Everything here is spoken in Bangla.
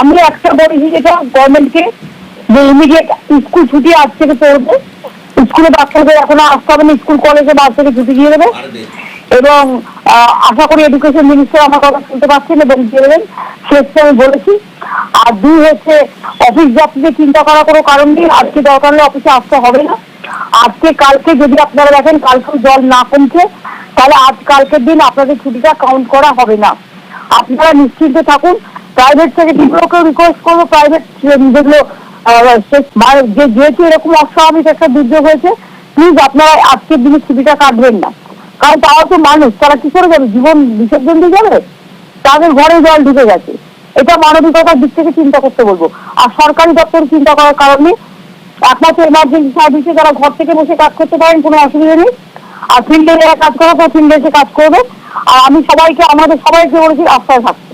আমি একটা বলেছি যেটা গভর্নমেন্টকে যে ইমিডিয়েট স্কুল ছুটি আজ থেকে পড়বে স্কুলে বাচ্চাদের এখন আসতে হবে না স্কুল কলেজে বাচ্চাকে ছুটি দিয়ে দেবে। এবং আশা করি এডুকেশন মিনিস্টার আমার কথা শুনতে পাচ্ছেন এবং দেবেন। সেটা আমি বলেছি। আর দুই হচ্ছে অফিস যাত্রীদের চিন্তা করার কোনো কারণ নেই। আজকে দরকার হলে অফিসে আসতে হবে না। আজকে কালকে যদি আপনারা দেখেন কালকে জল না কমছে তাহলে আজ কালকের দিন আপনাদের ছুটিটা কাউন্ট করা হবে না। আপনারা নিশ্চিন্তে থাকুন। প্রাইভেট থেকে সেক্রেটারিগুলোকেও রিকোয়েস্ট করব প্রাইভেট যেগুলো যেহেতু এরকম অস্বাভাবিক একটা দুর্যোগ হয়েছে প্লিজ আপনারা আজকের দিনে ছুটিটা কাটবেন না। কারণ তারা তো মানুষ, তারা কি করে যাবে জীবন বিসর্জন দিয়ে যাবে? তাদের ঘরে জল ঢুকে গেছে। এটা মানবিকতার দিক থেকে চিন্তা করতে বলব। আর সরকারি দপ্তর চিন্তা করার কারণে একমাত্র এমার্জেন্সি সার্ভিসে যারা ঘর থেকে বসে কাজ করতে পারেন, কোনো অসুবিধা নেই। আর ফিল্ডে যারা কাজ করে তো ফিল্ডে এসে কাজ করবে। আর আমি সবাইকে আমাদের সবাইকে বলেছি রাস্তায় থাকতে